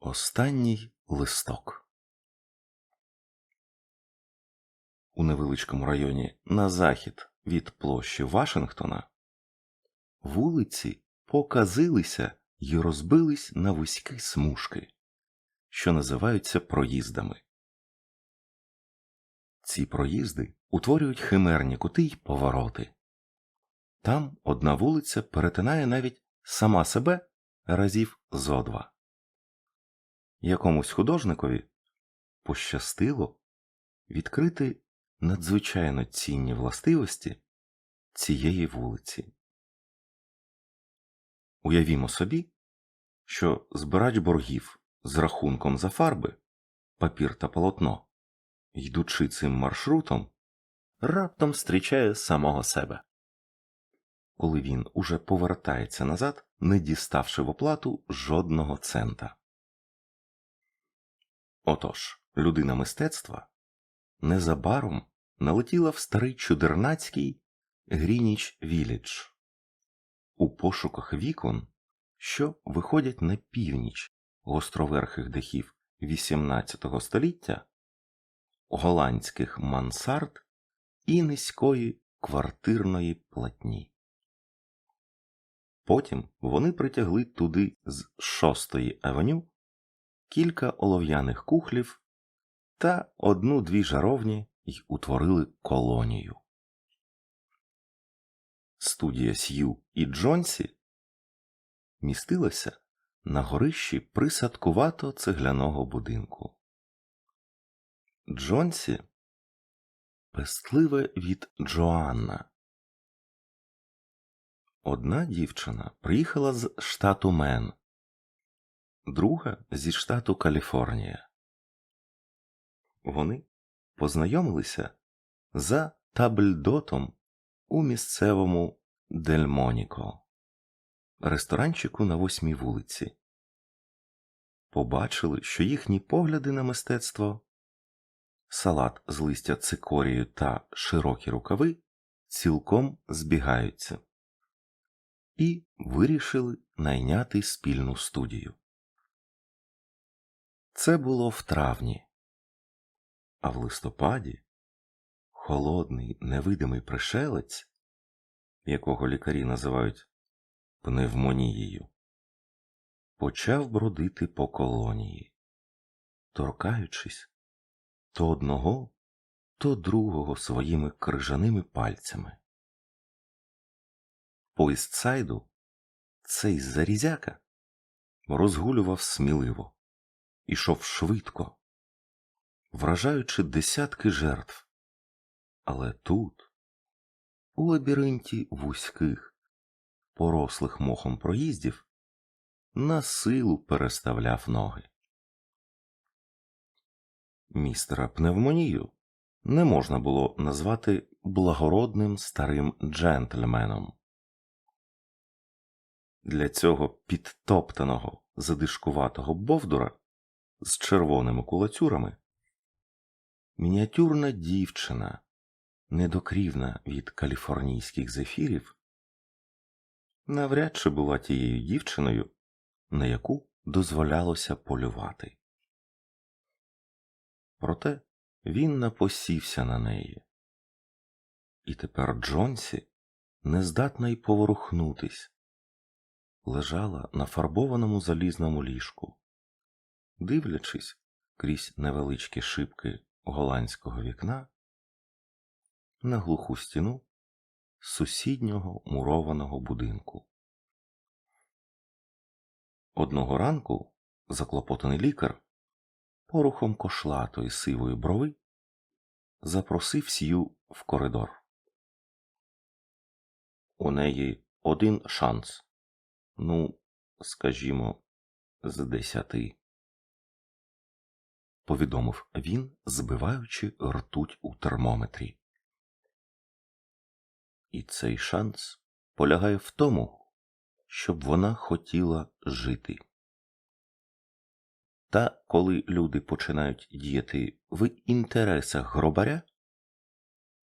Останній листок. У невеличкому районі на захід від площі Вашингтона вулиці показилися й розбились на вузькі смужки, що називаються проїздами. Ці проїзди утворюють химерні кути й повороти. Там одна вулиця перетинає навіть сама себе разів зо два. Якомусь художникові пощастило відкрити надзвичайно цінні властивості цієї вулиці. Уявімо собі, що збирач боргів з рахунком за фарби, папір та полотно, йдучи цим маршрутом, раптом зустрічає самого себе. Коли він уже повертається назад, не діставши в оплату жодного цента. Отож, людина мистецтва незабаром налетіла в старий чудернацький Грініч Вілідж у пошуках вікон, що виходять на північ гостроверхих дахів XVIII століття, голландських мансард і низької квартирної платні. Потім вони притягли туди з шостої авеню кілька олов'яних кухлів та одну-дві жаровні й утворили колонію. Студія Сью і Джонсі містилася на горищі присадкувато цегляного будинку. Джонсі пестливе від Джоанна. Одна дівчина приїхала з штату Мен, друга зі штату Каліфорнія. Вони познайомилися за табльдотом у місцевому Дельмоніко, ресторанчику на восьмій вулиці. Побачили, що їхні погляди на мистецтво, салат з листя цикорію та широкі рукави цілком збігаються, і вирішили найняти спільну студію. Це було в травні, а в листопаді холодний невидимий пришелець, якого лікарі називають пневмонією, почав бродити по колонії, торкаючись то одного, то другого своїми крижаними пальцями. По істсайду цей зарізяка розгулював сміливо, ішов швидко, вражаючи десятки жертв. Але тут, у лабіринті вузьких, порослих мохом проїздів, на силу переставляв ноги. Містера пневмонію не можна було назвати благородним старим джентльменом. Для цього підтоптаного задишкуватого бовдура з червоними кулацюрами. Мініатюрна дівчина, недокрівна від каліфорнійських зефірів, навряд чи була тією дівчиною, на яку дозволялося полювати. Проте він напосівся на неї, і тепер Джонсі не здатна й поворухнутись, лежала на фарбованому залізному ліжку, дивлячись крізь невеличкі шибки голландського вікна на глуху стіну сусіднього мурованого будинку. Одного ранку заклопотаний лікар порухом кошлатої сивої брови запросив сію в коридор. У неї один шанс, ну, скажімо, з десяти, повідомив він, збиваючи ртуть у термометрі. І цей шанс полягає в тому, щоб вона хотіла жити. Та коли люди починають діяти в інтересах гробаря,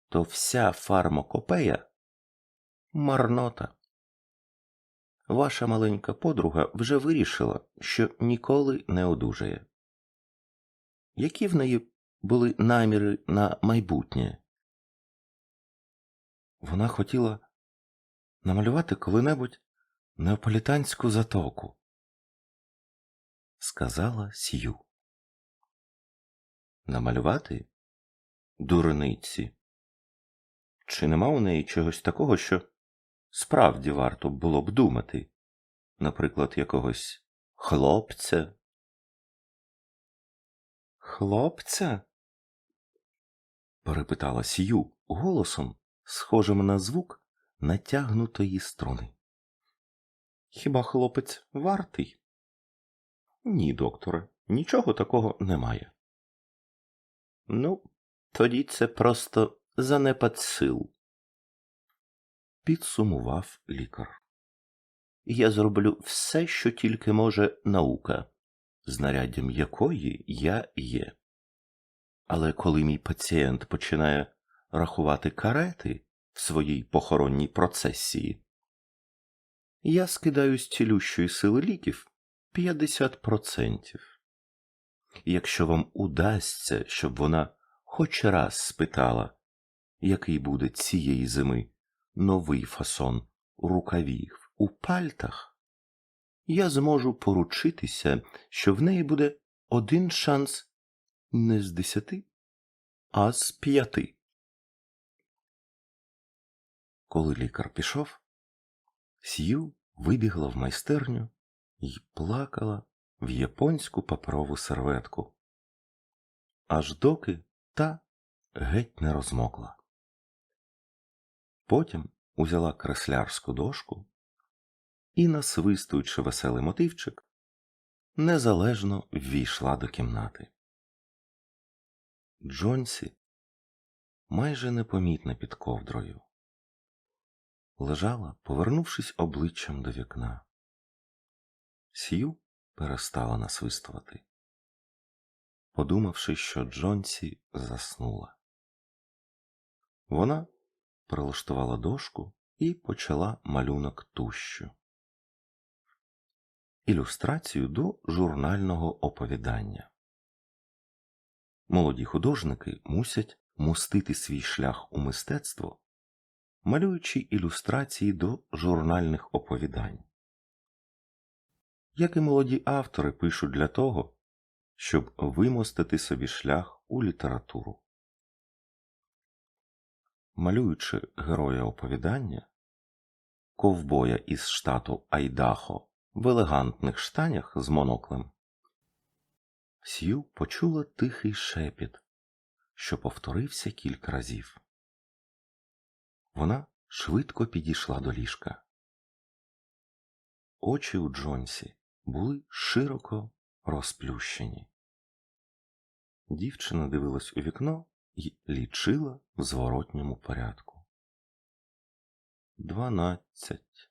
то вся фармакопея марнота. ваша маленька подруга вже вирішила, що ніколи не одужає. Які в неї були наміри на майбутнє? Вона хотіла намалювати коли-небудь неаполітанську затоку, сказала Сью. Намалювати? Дурниці. Чи нема у неї чогось такого, що справді варто було б думати? Наприклад, якогось хлопця? Хлопця? перепитала Сью голосом, схожим на звук натягнутої струни. Хіба хлопець вартий? Ні, докторе, нічого такого немає. Ну, тоді це просто занепад сил. Підсумував лікар. Я зроблю все, що тільки може наука, знаряддям якої я є. Але коли мій пацієнт починає рахувати карети в своїй похоронній процесії, я скидаю з цілющої сили ліків 50%. Якщо вам удасться, щоб вона хоч раз спитала, який буде цієї зими новий фасон рукавів у пальтах, я зможу поручитися, що в неї буде один шанс не з десяти, а з п'яти. Коли лікар пішов, Сью вибігла в майстерню і плакала в японську паперову серветку, аж доки та геть не розмокла. Потім узяла креслярську дошку і, насвистуючи веселий мотивчик, незалежно ввійшла до кімнати. Джонсі майже непомітна під ковдрою. Лежала, повернувшись обличчям до вікна. Сью перестала насвистувати, подумавши, що Джонсі заснула. Вона прилаштувала дошку і почала малюнок тущу. Ілюстрацію до журнального оповідання. Молоді художники мусять мостити свій шлях у мистецтво, малюючи ілюстрації до журнальних оповідань. Як і молоді автори пишуть для того, щоб вимостити собі шлях у літературу. Малюючи героя оповідання, ковбоя із штату Айдахо в елегантних штанях з моноклем, Сью почула тихий шепіт, що повторився кілька разів. Вона швидко підійшла до ліжка. Очі у Джонсі були широко розплющені. Дівчина дивилась у вікно і лічила в зворотньому порядку. Дванадцять.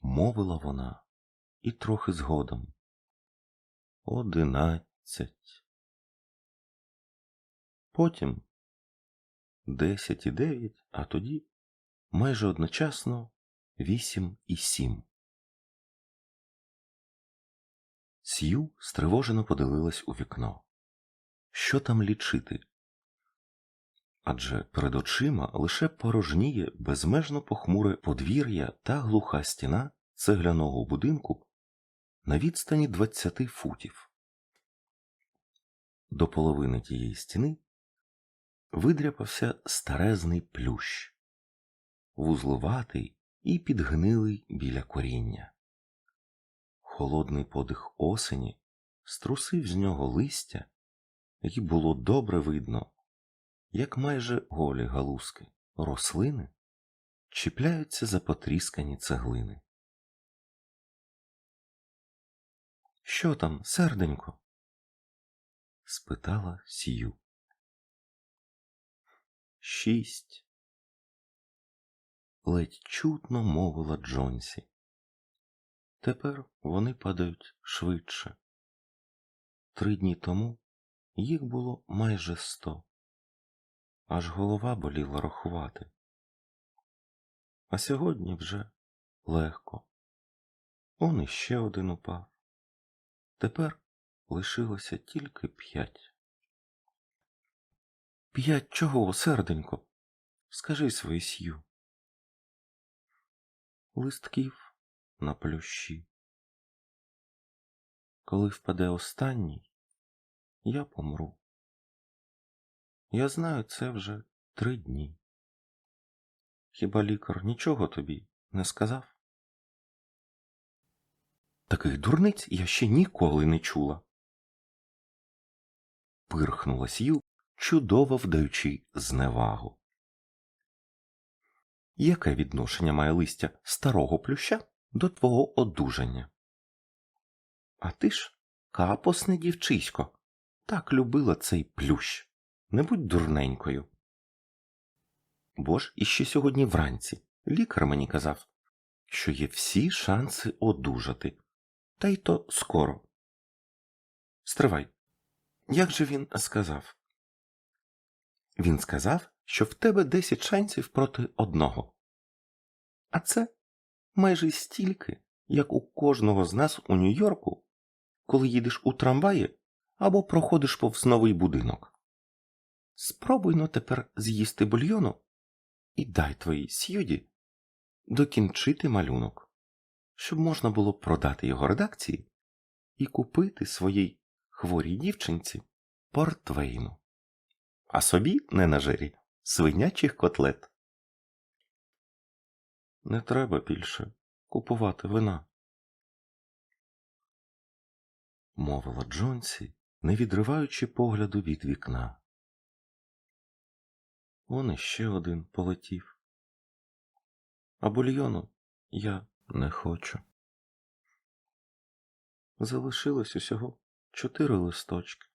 Мовила вона і трохи згодом. Одинадцять. Потім десять і дев'ять, а тоді майже одночасно вісім і сім. Сью стривожено подивилась у вікно. Що там лічити? Адже перед очима лише порожніє безмежно похмуре подвір'я та глуха стіна цегляного будинку на відстані двадцяти футів. До половини тієї стіни видряпався старезний плющ, вузловатий і підгнилий біля коріння. Холодний подих осені струсив з нього листя, і було добре видно, як майже голі галузки рослини чіпляються за потріскані цеглини. Що там, серденько? спитала Сію. Шість. Ледь чутно мовила Джонсі. Тепер вони падають швидше. Три дні тому їх було майже сто, аж голова боліла рахувати. А сьогодні вже легко. Он іще один упав. Тепер лишилося тільки п'ять. П'ять чого, серденько? Скажи свої сью. Листків на плющі. Коли впаде останній, я помру. Я знаю це вже три дні. Хіба лікар нічого тобі не сказав? Таких дурниць я ще ніколи не чула. Пирхнула Сью, чудово вдаючи зневагу. Яке відношення має листя старого плюща до твого одужання? А ти ж, капосне дівчисько, так любила цей плющ. Не будь дурненькою. Бо ж іще сьогодні вранці лікар мені казав, що є всі шанси одужати. Та й то скоро. Стривай. Як же він сказав? Він сказав, що в тебе 10 шансів проти одного. А це майже стільки, як у кожного з нас у Нью-Йорку, коли їдеш у трамваї або проходиш повз новий будинок. Спробуй но тепер з'їсти бульйону і дай твоїй сюді докінчити малюнок, щоб можна було продати його редакції і купити своїй хворій дівчинці портвейну, а собі не на жирі свинячих котлет. Не треба більше купувати вина, мовила Джонсі, не відриваючи погляду від вікна. Он іще один полетів. А бульйону я не хочу. Залишилось усього чотири листочки.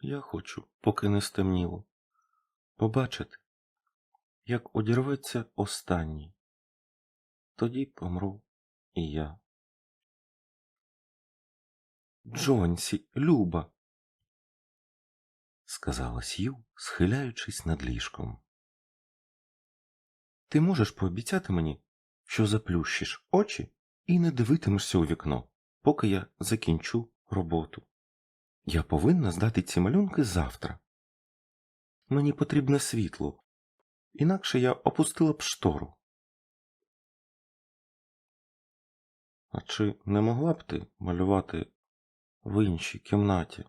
Я хочу, поки не стемніло, побачити, як одірветься останній. Тоді помру і я. Джонсі, Люба, сказала Сью, схиляючись над ліжком. Ти можеш пообіцяти мені, що заплющиш очі і не дивитимешся у вікно, поки я закінчу роботу. Я повинна здати ці малюнки завтра. Мені потрібне світло, інакше я опустила б штору. А чи не могла б ти малювати в іншій кімнаті?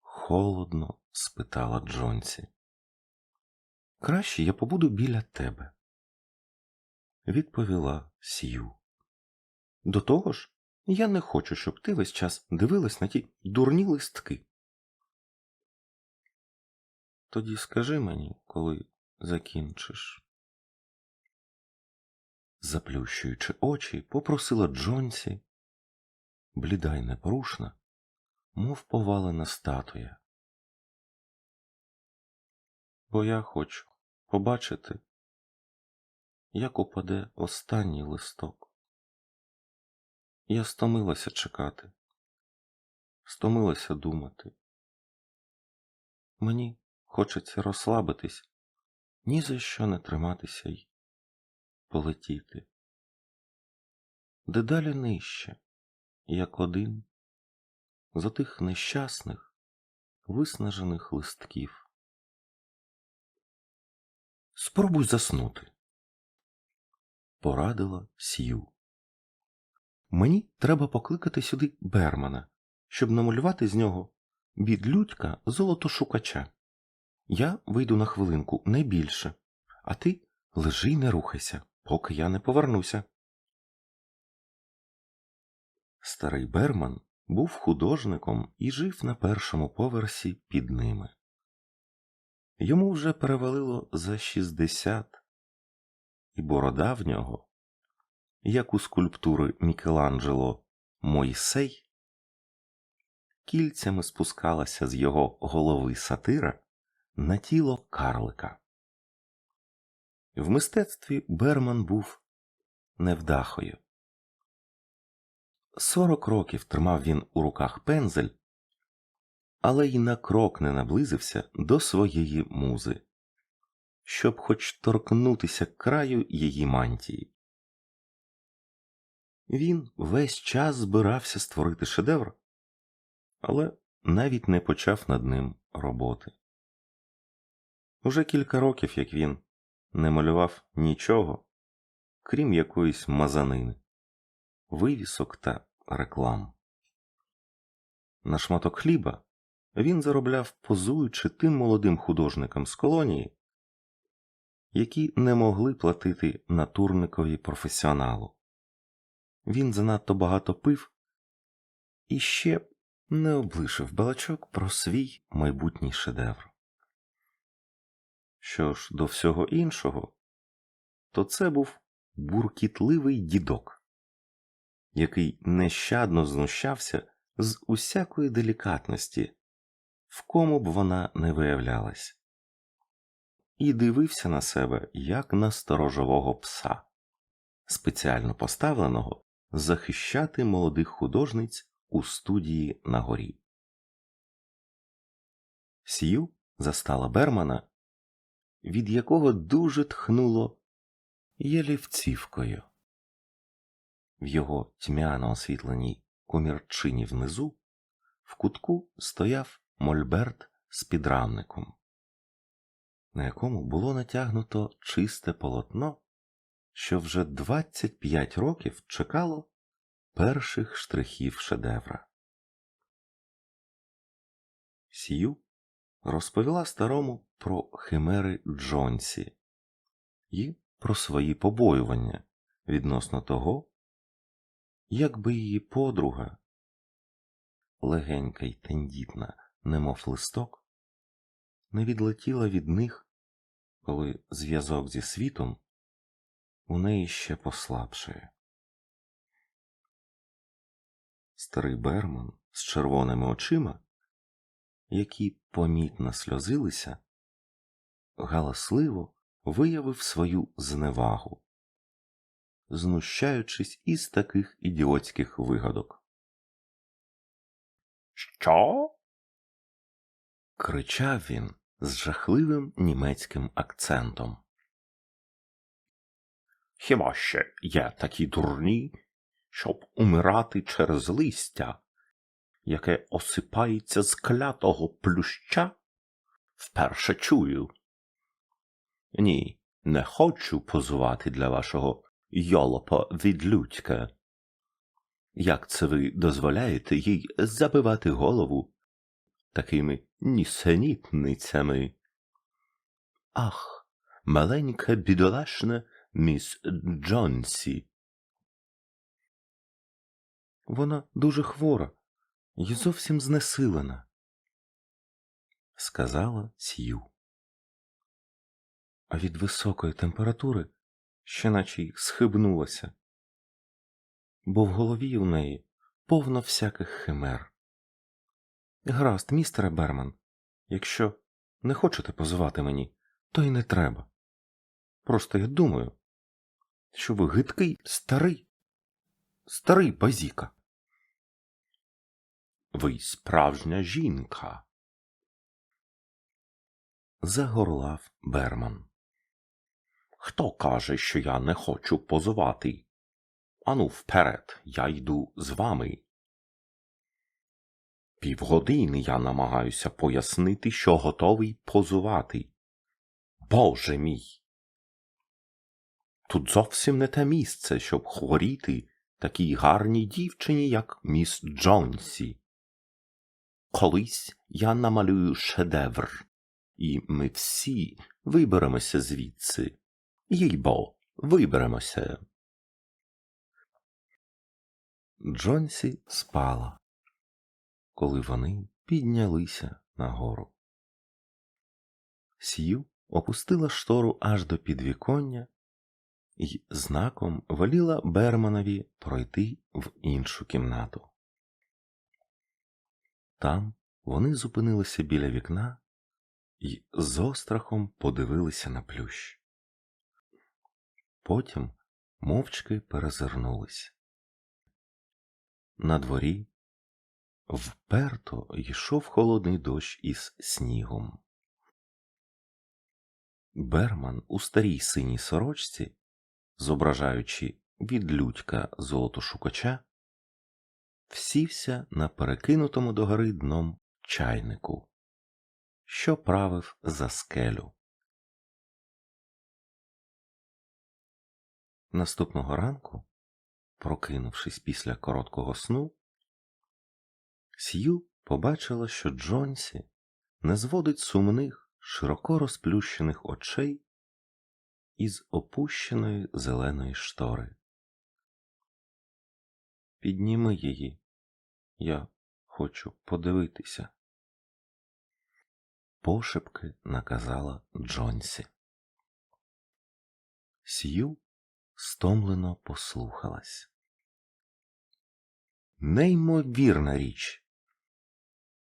Холодно спитала Джонсі. Краще я побуду біля тебе, відповіла Сью. До того ж, я не хочу, щоб ти весь час дивилась на ті дурні листки. Тоді скажи мені, коли закінчиш. Заплющуючи очі, попросила Джонсі, бліда й непорушна, мов повалена статуя. Бо я хочу побачити, як упаде останній листок. Я стомилася чекати, стомилася думати. Мені хочеться розслабитись, ні за що не триматися й полетіти. Дедалі нижче, як один з отих нещасних, виснажених листків. Спробуй заснути, порадила Сью. Мені треба покликати сюди Бермана, щоб намалювати з нього бідлюдька золотошукача. Я вийду на хвилинку, не більше, а ти лежи й не рухайся, поки я не повернуся. Старий Берман був художником і жив на першому поверсі під ними. Йому вже перевалило за шістдесят, і борода в нього, як у скульптури Мікеланджело Мойсей, кільцями спускалася з його голови сатира на тіло карлика. В мистецтві Берман був невдахою. Сорок років тримав він у руках пензель, але й на крок не наблизився до своєї музи, щоб хоч торкнутися краю її мантії. Він весь час збирався створити шедевр, але навіть не почав над ним роботи. Уже кілька років, як він не малював нічого, крім якоїсь мазанини, вивісок та реклам. На шматок хліба він заробляв, позуючи тим молодим художникам з колонії, які не могли платити натурникові професіоналу. Він занадто багато пив і ще не облишив балачок про свій майбутній шедевр. Що ж до всього іншого, то це був буркітливий дідок, який нещадно знущався з усякої делікатності, в кому б вона не виявлялась, і дивився на себе як на сторожового пса, спеціально поставленого захищати молодих художниць у студії на горі. Сію застала Бермана, від якого дуже тхнуло ялівцівкою. В його тьмяно освітленій комірчині внизу в кутку стояв мольберт з підрамником, на якому було натягнуто чисте полотно, що вже 25 років чекало перших штрихів шедевра. Сію розповіла старому про химери Джонсі і про свої побоювання відносно того, як би її подруга, легенька й тендітна, немов листок, не відлетіла від них, коли зв'язок зі світом у неї ще послабшає. Старий Берман з червоними очима, які помітно сльозилися, галасливо виявив свою зневагу, знущаючись із таких ідіотських вигадок. Що? кричав він з жахливим німецьким акцентом. Хіба ще є такі дурні, щоб умирати через листя, яке осипається з клятого плюща? Вперше чую. Ні, не хочу позувати для вашого йолопа відлюдька. Як це ви дозволяєте їй забивати голову такими нісенітницями? Ах, маленька бідолашна міс Джонсі. Вона дуже хвора і зовсім знесилена, сказала Сью. А від високої температури ще наче й схибнулася, бо в голові у неї повно всяких химер. Гаразд, містере Берман, якщо не хочете позивати мені, то й не треба. Просто я думаю, що ви гидкий старий, старий базіка. Ви справжня жінка. Загорлав Берман. Хто каже, що я не хочу позувати? Ану, вперед, я йду з вами. Півгодини я намагаюся пояснити, що готовий позувати. Боже мій! Тут зовсім не те місце, щоб хворіти такій гарній дівчині, як міс Джонсі. Колись я намалюю шедевр, і ми всі виберемося звідси. Їй бо, виберемося. Джонсі спала, коли вони піднялися нагору. Сью опустила штору аж до підвіконня і знаком воліла Берманові пройти в іншу кімнату. Там вони зупинилися біля вікна і з острахом подивилися на плющ. Потім мовчки перезирнулись. На дворі вперто йшов холодний дощ із снігом. Берман у старій синій сорочці, зображаючи від людька золотошукача, всівся на перекинутому догори дном чайнику, що правив за скелю. Наступного ранку, прокинувшись після короткого сну, Сью побачила, що Джонсі не зводить сумних, широко розплющених очей із опущеної зеленої штори. Підніми її, я хочу подивитися. Пошепки наказала Джонсі. Сью стомлено послухалась. Неймовірна річ.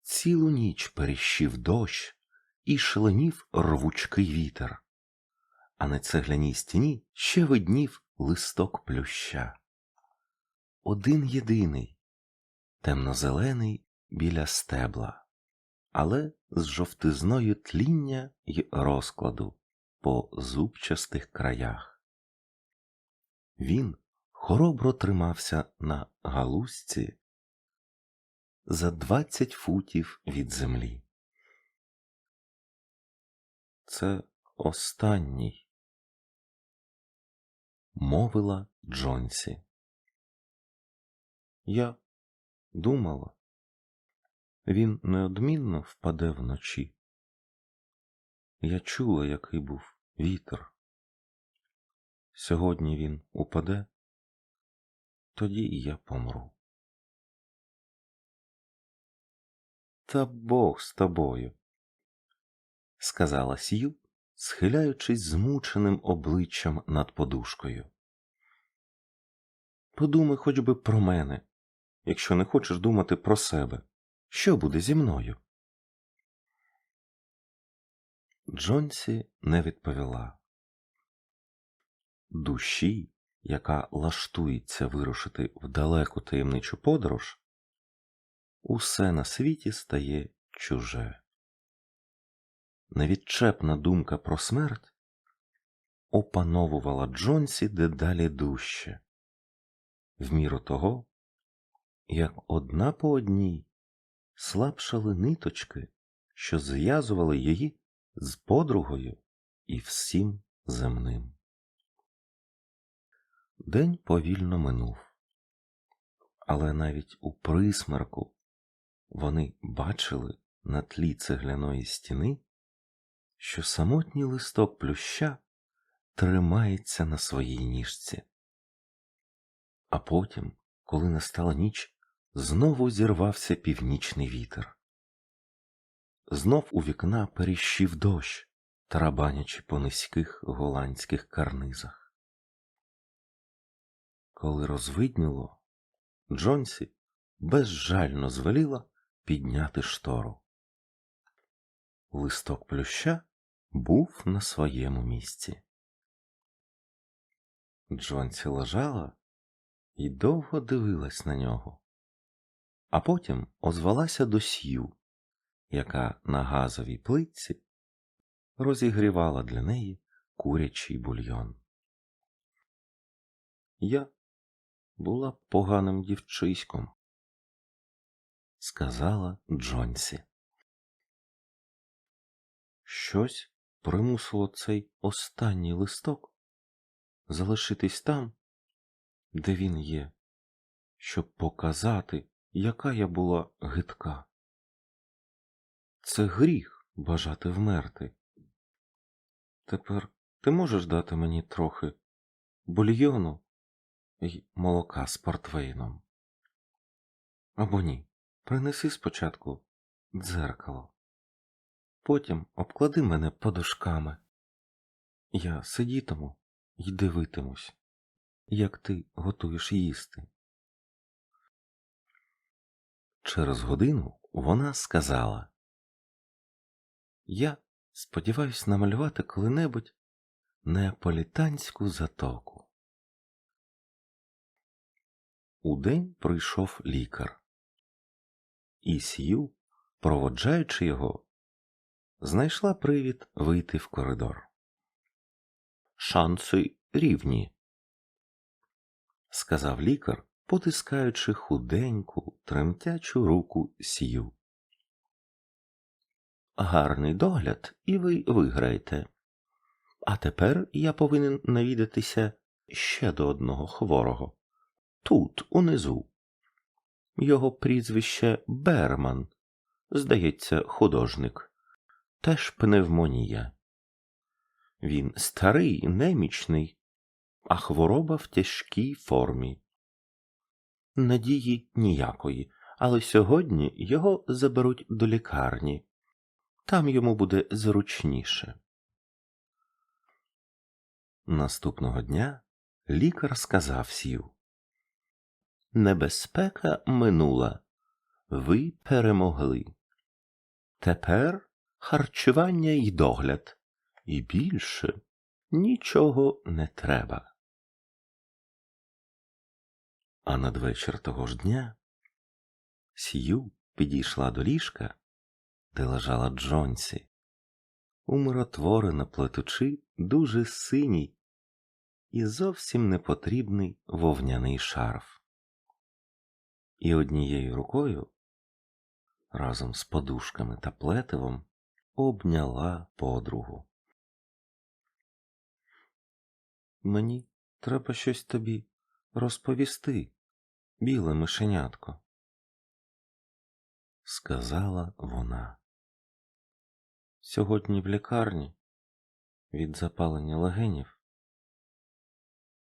Цілу ніч періщив дощ і шаленів рвучкий вітер, а на цегляній стіні ще виднів листок плюща. Один єдиний, темно-зелений біля стебла, але з жовтизною тління й розкладу по зубчастих краях. Він хоробро тримався на галузці за двадцять футів від землі. Це останній, мовила Джонсі. Я думала, він неодмінно впаде вночі. Я чула, який був вітер. Сьогодні він упаде, тоді я помру. Та Бог з тобою, сказала Сью, схиляючись змученим обличчям над подушкою. Подумай хоч би про мене, якщо не хочеш думати про себе. Що буде зі мною? Джонсі не відповіла. Душі, яка лаштується вирушити в далеку таємничу подорож, усе на світі стає чуже. Невідчепна думка про смерть опановувала Джонсі дедалі дужче, в міру того, як одна по одній слабшали ниточки, що зв'язували її з подругою і всім земним. День повільно минув, але навіть у присмерку вони бачили на тлі цегляної стіни, що самотній листок плюща тримається на своїй ніжці. А потім, коли настала ніч, знову зірвався північний вітер. Знов у вікна періщив дощ, тарабанячи по низьких голландських карнизах. Коли розвидніло, Джонсі безжально звеліла підняти штору. Листок плюща був на своєму місці. Джонсі лежала і довго дивилась на нього, а потім озвалася до сью, яка на газовій плитці розігрівала для неї курячий бульйон. Я була поганим дівчиськом, сказала Джонсі. Щось примусило цей останній листок залишитись там, де він є, щоб показати, яка я була гидка. Це гріх бажати вмерти. Тепер ти можеш дати мені трохи бульйону й молока з портвейном? Або ні, принеси спочатку дзеркало. Потім обклади мене подушками. Я сидітиму й дивитимусь, як ти готуєш їсти. Через годину вона сказала Я сподіваюсь намалювати коли-небудь неаполітанську затоку. Удень прийшов лікар, і Сью, проводжаючи його, знайшла привід вийти в коридор. Шанси рівні, сказав лікар, потискаючи худеньку, тремтячу руку сію. Гарний догляд, і ви виграєте. А тепер я повинен навідатися ще до одного хворого. Тут, унизу. Його прізвище Берман, здається, художник. Теж пневмонія. Він старий, немічний, а хвороба в тяжкій формі. Надії ніякої, але сьогодні його заберуть до лікарні. Там йому буде зручніше. Наступного дня лікар сказав сів. Небезпека минула. Ви перемогли. Тепер харчування й догляд. І більше нічого не треба. А надвечір того ж дня Сью підійшла до ліжка, де лежала Джонсі, умиротворено плетучи дуже синій і зовсім непотрібний вовняний шарф. І однією рукою, разом з подушками та плетивом, обняла подругу. Мені треба щось тобі розповісти, біле мишенятко, сказала вона. Сьогодні в лікарні від запалення легенів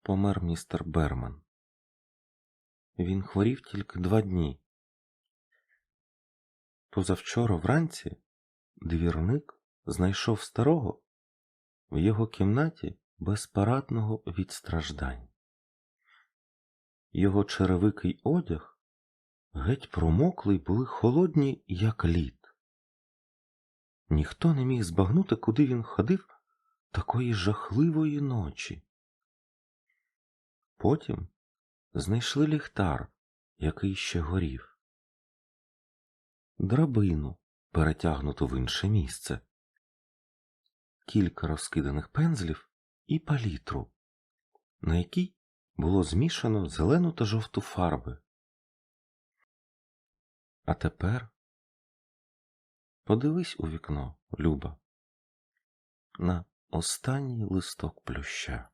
помер містер Берман. Він хворів тільки два дні. Позавчора вранці двірник знайшов старого в його кімнаті безпарадного від страждань. Його черевикий одяг геть промоклий були холодні, як лід. Ніхто не міг збагнути, куди він ходив такої жахливої ночі. Потім знайшли ліхтар, який ще горів, драбину, перетягнуту в інше місце, кілька розкиданих пензлів і палітру, на якій було змішано зелену та жовту фарби. А тепер подивись у вікно, Люба, на останній листок плюща.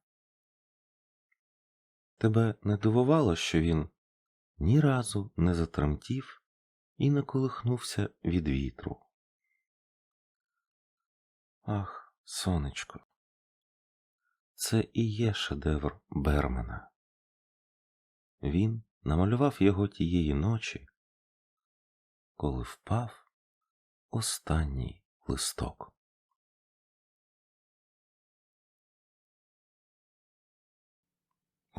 Тебе не дивувало, що він ні разу не затремтів і не колихнувся від вітру. Ах, сонечко, це і є шедевр Бермана. Він намалював його тієї ночі, коли впав останній листок.